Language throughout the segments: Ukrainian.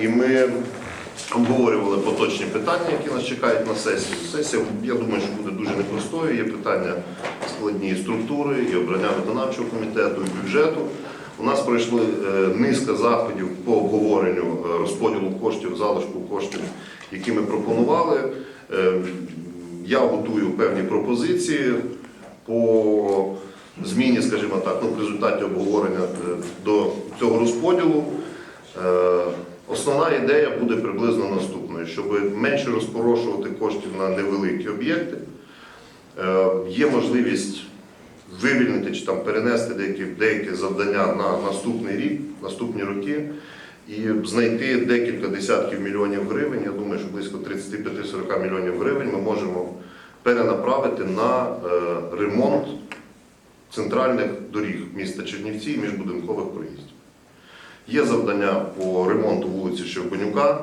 І ми обговорювали поточні питання, які нас чекають на сесії. Сесія, я думаю, що буде дуже непростою. Є питання складні структури, і обрання виконавчого комітету, і бюджету. У нас пройшли е, низка заходів по обговоренню е, розподілу коштів, залишку коштів, які ми пропонували. Е, Я готую певні пропозиції по зміні, скажімо так, ну, в результаті обговорення до цього розподілу. Основна ідея буде приблизно наступною, щоб менше розпорошувати коштів на невеликі об'єкти. Е, Є можливість вивільнити чи там перенести деякі, деякі завдання на наступний рік, наступні роки і знайти декілька десятків мільйонів гривень. Я думаю, що близько 35-40 мільйонів гривень ми можемо перенаправити на е, ремонт центральних доріг міста Чернівці і міжбудинкових проїздів. Є завдання по ремонту вулиці Щербанюка,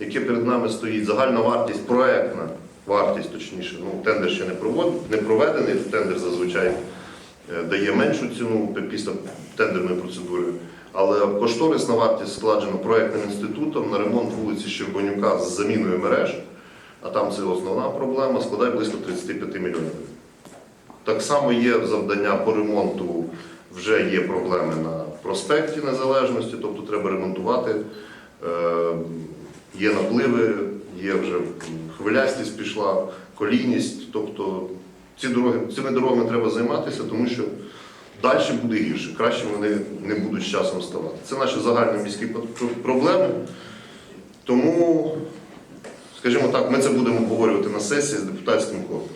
яке перед нами стоїть. Загальна вартість, проектна вартість, точніше, ну, тендер ще не, провод, не проведений, тендер зазвичай е, дає меншу ціну після тендерної процедури. Але кошторисна вартість складена проектним інститутом на ремонт вулиці Щербанюка з заміною мереж, а там це основна проблема, складає близько 35 мільйонів. Так само є завдання по ремонту, вже є проблеми на проспекті Незалежності, тобто треба ремонтувати. Е, Є напливи, є вже хвилястість пішла, колійність. Тобто ці дороги, цими дорогами треба займатися, тому що далі буде гірше. Краще вони не будуть з часом ставати. Це наші загальні міські проблеми. Тому, скажімо так, ми це будемо обговорювати на сесії з депутатським корпусом.